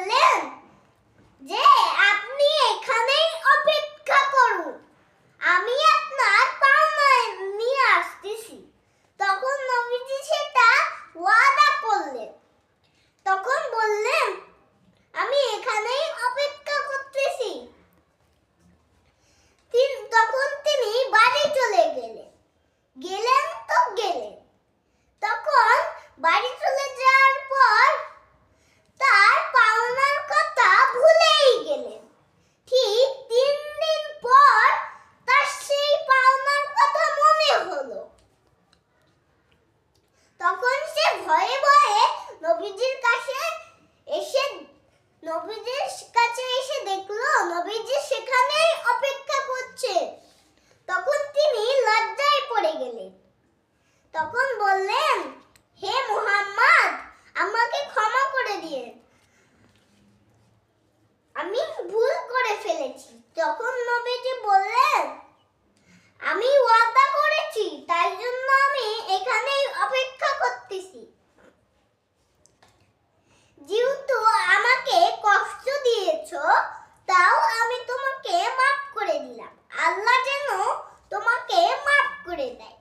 balloon. নবীজির কাছে এসে দেখল, নবীজি সেখানেই অপেক্ষা করছে। তখন তিনি লজ্জায় পড়ে গেলেন। তখন বললেন তোমাকে মাফ করে দিলাম। আল্লাহ যেন তোমাকে মাফ করে দেয়।